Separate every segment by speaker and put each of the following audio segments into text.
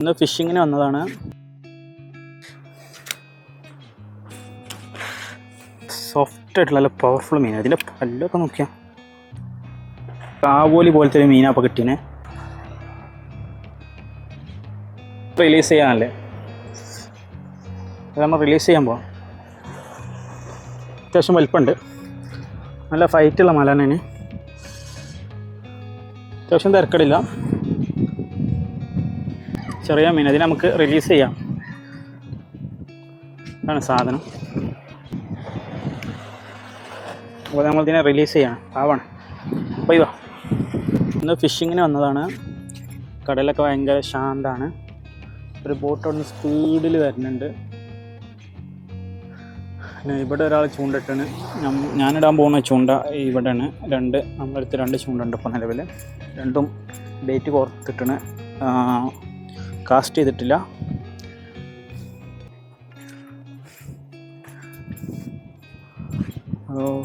Speaker 1: ഇന്ന് ഫിഷിങ്ങിന് വന്നതാണ്. സോഫ്റ്റ് ആയിട്ടുള്ള നല്ല പവർഫുൾ മീൻ അതിന്റെ പല്ലൊക്കെ നോക്കിയാ. കാവോലി പോലത്തെ ഒരു മീനാ അപ്പോൾ കിട്ടീനെ. റിലീസ് ചെയ്യാനല്ലേ? അത് നമ്മൾ റിലീസ് ചെയ്യാൻ പോവാം. അത്യാവശ്യം വലിപ്പമുണ്ട്. നല്ല ഫൈറ്റുള്ള മലനെ തന്നെയാണ്. അത്യാവശ്യം തിരക്കടില്ല. ചെറിയ മീൻ. അതിനെ നമുക്ക് റിലീസ് ചെയ്യാം. ഇതാണ് സാധനം. അപ്പോൾ നമ്മൾ ഇതിനെ റിലീസ് ചെയ്യണം. പാവാണ്. അപ്പോൾ ഇതാ. ഇന്ന് ഫിഷിങ്ങിന് വന്നതാണ്. കടലൊക്കെ ഭയങ്കര ശാന്താണ്. ഒരു ബോട്ട് ഒന്ന് സ്പീഡിൽ വരുന്നുണ്ട്. ഇവിടെ ഒരാൾ ചൂണ്ടിട്ടാണ്. ഞാനിടാൻ പോകുന്ന ചൂണ്ട ഇവിടെയാണ്. രണ്ട് നമ്മളെടുത്ത് രണ്ട് ചൂണ്ടുണ്ട് ഇപ്പോൾ നിലവിൽ രണ്ടും ഡേറ്റ് കോർത്തിട്ടാണ് കാസ്റ്റ് ചെയ്തിട്ടില്ല.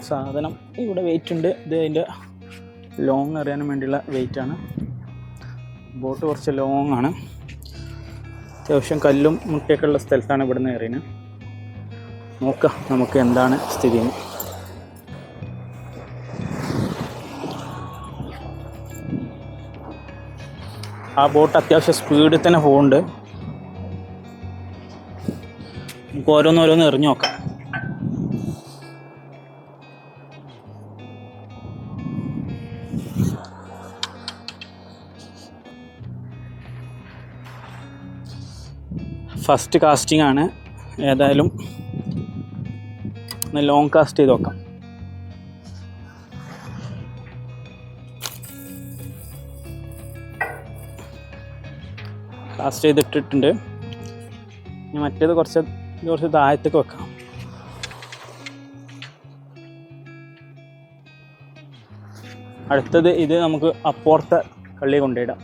Speaker 1: സാധനം ഇവിടെ വെയിറ്റ് ഉണ്ട്. ഇത് അതിന്റെ ലോങ് അറിയാനും വേണ്ടിയുള്ള വെയിറ്റ് ആണ്. ബോട്ട് കുറച്ച് ലോങ് ആണ്. അത്യാവശ്യം കല്ലും മുട്ടയൊക്കെ ഉള്ള സ്ഥലത്താണ് ഇവിടെ നിന്ന് എറിയുന്നത് നോക്കാം നമുക്ക് എന്താണ് സ്ഥിതി. ആ ബോട്ട് അത്യാവശ്യം സ്പീഡിൽ തന്നെ പോകുന്നുണ്ട് നമുക്ക് ഓരോന്നോരോന്ന് എറിഞ്ഞു നോക്കാം. ഫസ്റ്റ് കാസ്റ്റിംഗ് ആണ്. ഏതായാലും ഒന്ന് ലോങ് കാസ്റ്റ് ചെയ്ത് നോക്കാം. കാസ്റ്റ് ചെയ്തിട്ടിട്ടുണ്ട്. ഇനി മറ്റേത് കുറച്ച് കുറച്ച് താഴത്തേക്ക് വെക്കാം. അടുത്തത് ഇത് നമുക്ക് അപ്പുറത്തെ കള്ളി കൊണ്ടിടാം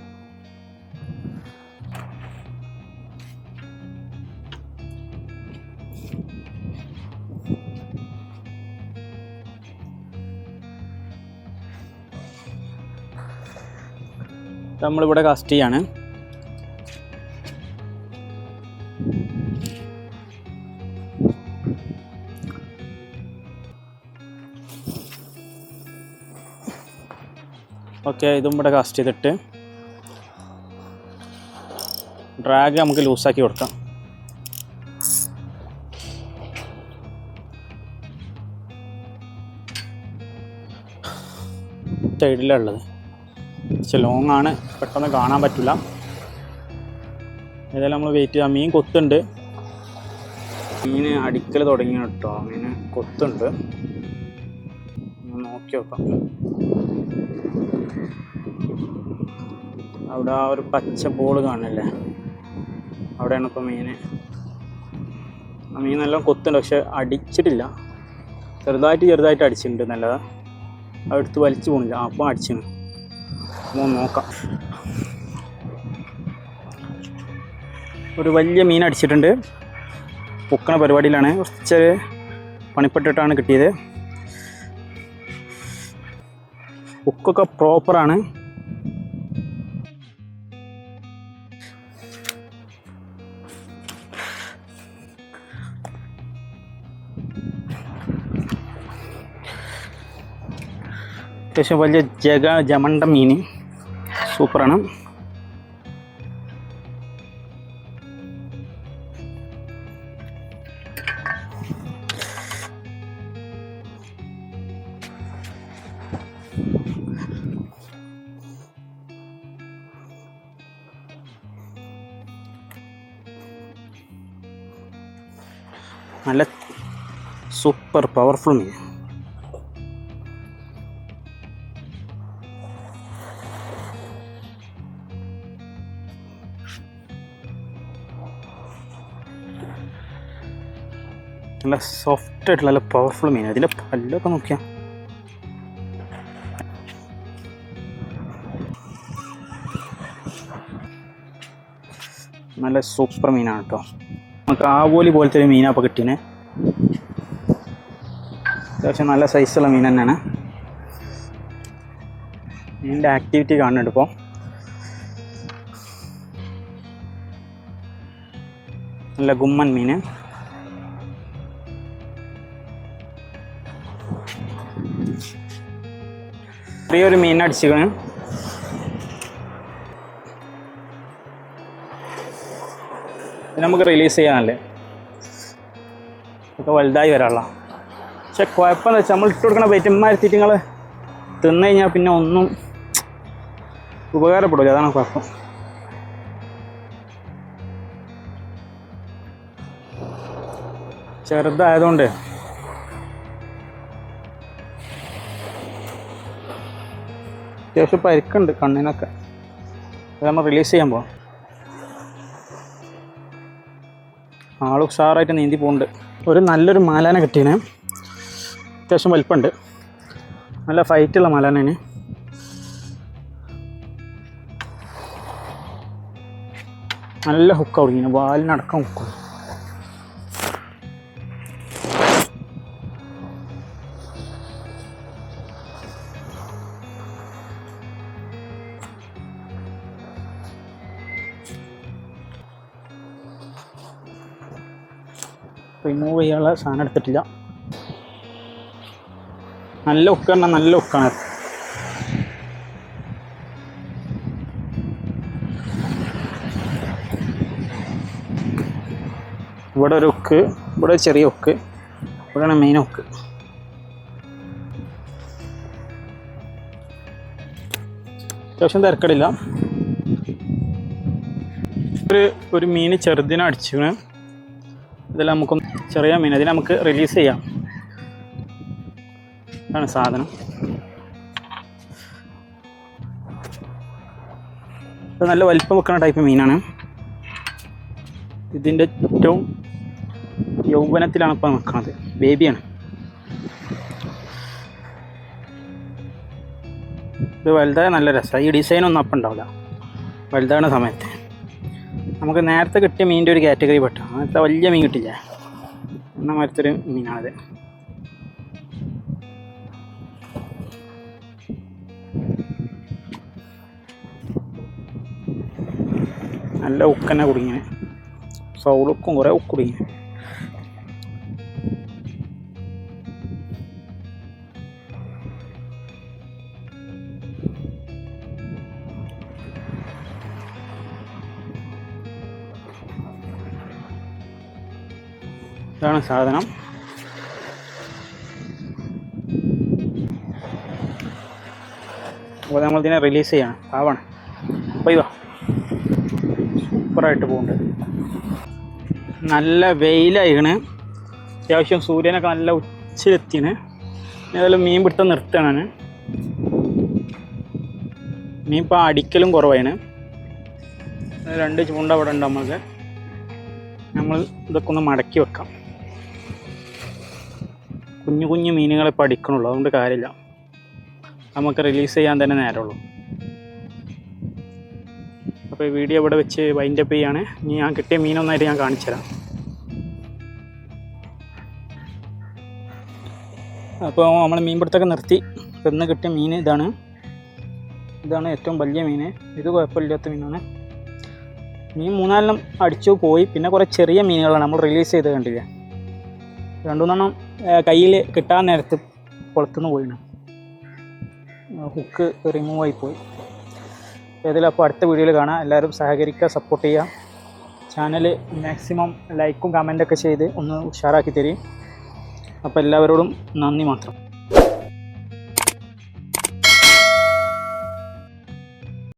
Speaker 1: നമ്മളിവിടെ കാസ്റ്റ് ചെയ്യാണ്. ഓക്കെ ഇതും ഇവിടെ കാസ്റ്റ് ചെയ്തിട്ട്. ഡ്രാഗ് നമുക്ക് ലൂസാക്കി കൊടുക്കാം. സൈഡിലുള്ളത് പക്ഷെ ലോങ് ആണ്. പെട്ടെന്ന് കാണാൻ പറ്റില്ല ഏതായാലും നമ്മൾ വെയിറ്റ് ചെയ്യാം. മീൻ കൊത്തുണ്ട്. മീൻ അടിക്കൽ തുടങ്ങി കേട്ടോ. മീൻ കൊത്തുണ്ട്. നോക്കി നോക്കാം. അവിടെ ആ ഒരു പച്ച ബോൾ കാണില്ലേ? അവിടെയാണ് ഇപ്പോൾ മീൻ. ആ മീൻ നല്ല കൊത്തുണ്ട് പക്ഷെ അടിച്ചിട്ടില്ല. ചെറുതായിട്ട് ചെറുതായിട്ട് അടിച്ചിട്ടുണ്ട് നല്ലതാ. അതെടുത്ത് വലിച്ചു പോണില്ല. അപ്പം അടിച്ചിന്. അപ്പോൾ നോക്കാം. ഒരു വലിയ മീൻ അടിച്ചിട്ടുണ്ട്. പൊക്കണ പരിപാടിയിലാണ്. കുറച്ച് പണിപ്പെട്ടിട്ടാണ് കിട്ടിയത്. ഉക്കൊക്കെ പ്രോപ്പറാണ് അത്യാവശ്യം വലിയ ജഗ ജമണ്ട മീൻ സൂപ്പറാണ്. നല്ല സൂപ്പർ പവർഫുൾ മീൻ. നല്ല സോഫ്റ്റ് ആയിട്ടുള്ള നല്ല പവർഫുൾ മീൻ. അതിന്റെ പല്ലൊക്കെ നോക്കിയാൽ നല്ല സൂപ്പർ മീനാണ് കേട്ടോ നമുക്ക് ആവോലി പോലത്തെ ഒരു മീനാണ് അപ്പോൾ കിട്ടീനെ. അത്യാവശ്യം നല്ല സൈസുള്ള മീൻ തന്നെയാണ്. മീനിന്റെ ആക്ടിവിറ്റി കാണുന്നുണ്ട് ഇപ്പോൾ നല്ല ഗുമ്മൻ മീൻ ചെറിയൊരു മീൻ അടിച്ചിക്കണ് നമുക്ക് റിലീസ് ചെയ്യാനല്ലേ? ഒക്കെ വലുതായി വരാനുള്ള. പക്ഷെ കുഴപ്പമെന്ന് വെച്ചാൽ നമ്മൾ ഇട്ട് കൊടുക്കണ വെറ്റുമാരെത്തിയിട്ട് നിങ്ങൾ തിന്നു കഴിഞ്ഞാൽ പിന്നെ ഒന്നും ഉപകാരപ്പെടില്ല അതാണ് കുഴപ്പം. ചെറുതായതുകൊണ്ട് അത്യാവശ്യം പരിക്കുണ്ട് കണ്ണിനൊക്കെ. അത് നമ്മൾ റിലീസ് ചെയ്യാൻ പോകാം ആൾ ഉഷാറായിട്ട് നീന്തി പോകുന്നുണ്ട് ഒരു നല്ലൊരു മാലാന കിട്ടീനെ അത്യാവശ്യം വലിപ്പമുണ്ട്. നല്ല ഫൈറ്റുള്ള മാലാനേന് നല്ല ഹുക്ക് തുടങ്ങിയാണ് വാലിനടക്കം ഹുക്കും ചെയ്യാനുള്ള സാധനം എടുത്തിട്ടില്ല. നല്ല ഉക്കാണ് നല്ല ഉക്കാണ്. ഇവിടെ ഒരു ഉക്ക് ഇവിടെ ഒരു ചെറിയ ഉക്ക് ഇവിടെയാണ് മെയിൻ ഉക്ക്. അത്യാവശ്യം തിരക്കടില്ല. ഒരു ഒരു മീൻ ചെറുതിനെ ഇതിൽ നമുക്ക് ചെറിയ മീൻ ഇതിനെ നമുക്ക് റിലീസ് ചെയ്യാം. ഇതാണ് സാധനം. ഇത് നല്ല വലിപ്പം വെക്കുന്ന ടൈപ്പ് മീനാണ്. ഇതിന്റെ ഏറ്റവും യൗവനത്തിലാണ് ഇപ്പം നിൽക്കുന്നത് ബേബിയാണ് ഇത് വലുതായ നല്ല രസമാണ് ഈ ഡിസൈനൊന്നും അപ്പം ഉണ്ടാവില്ല. വലുതാണ് സമയത്ത്. നമുക്ക് നേരത്തെ കിട്ടിയ മീനിന്റെ ഒരു കാറ്റഗറി പെട്ടോ. അങ്ങനത്തെ വലിയ മീൻ കിട്ടില്ല. എന്ന മരത്തൊരു മീനാണിത്. നല്ല ഉക്കനെ കുടുങ്ങിനെ. സൗളുക്കും കുറേ ഉക്ക് ഇതാണ് സാധനം. അപ്പോൾ നമ്മൾ ഇതിനെ റിലീസ് ചെയ്യണം. ആവണം. അപ്പോൾ ഇതാ. സൂപ്പറായിട്ട് പോകുന്നുണ്ട് നല്ല വെയിലായിക്കണ് അത്യാവശ്യം സൂര്യനൊക്കെ നല്ല ഉച്ചയിലെത്തിയാണ്. ഏതായാലും മീൻ പിടുത്തം നിർത്തണേ മീൻ ഇപ്പോൾ അടിക്കലും കുറവാണ്. രണ്ട് ചൂണ്ട അവിടെ ഉണ്ട് നമ്മൾക്ക്. നമ്മൾ ഇതൊക്കെ ഒന്ന് മടക്കി വെക്കാം. കുഞ്ഞു കുഞ്ഞു മീനുകളെ പഠിക്കണുള്ളൂ. അതുകൊണ്ട് കാര്യമില്ല. നമുക്ക് റിലീസ് ചെയ്യാൻ തന്നെ നേരമുള്ളൂ. അപ്പോൾ ഈ വീഡിയോ ഇവിടെ വെച്ച് വൈൻഡപ്പ് ചെയ്യാണ്. ഇനി ഞാൻ കിട്ടിയ മീനൊന്നായിട്ട് ഞാൻ കാണിച്ചു തരാം. അപ്പോൾ നമ്മൾ മീൻപിടുത്തൊക്കെ നിർത്തി. ഇന്ന് കിട്ടിയ മീൻ ഇതാണ്. ഇതാണ് ഏറ്റവും വലിയ മീൻ. ഇത് കുഴപ്പമില്ലാത്ത മീനാണ്. മീൻ മൂന്നാലെണ്ണം അടിച്ചു പോയി. പിന്നെ കുറേ ചെറിയ മീനുകളാണ് നമ്മൾ റിലീസ് ചെയ്ത് കണ്ടില്ല? രണ്ടു മൂന്നെണ്ണം കയ്യിൽ കിട്ടാൻ നേരത്ത് കുളത്തുനിന്ന് പോയിണ് ഹുക്ക് റിമൂവ് ആയി പോയി. ഏതെങ്കിലും അപ്പോൾ അടുത്ത വീഡിയോയിൽ കാണാം. എല്ലാവരും സഹകരിക്കുക സപ്പോർട്ട് ചെയ്യുക. ചാനൽ മാക്സിമം ലൈക്കും കമന്റൊക്കെ ചെയ്ത് ഒന്ന് ഉഷാറാക്കി തരും അപ്പോൾ എല്ലാവരോടും നന്ദി മാത്രം.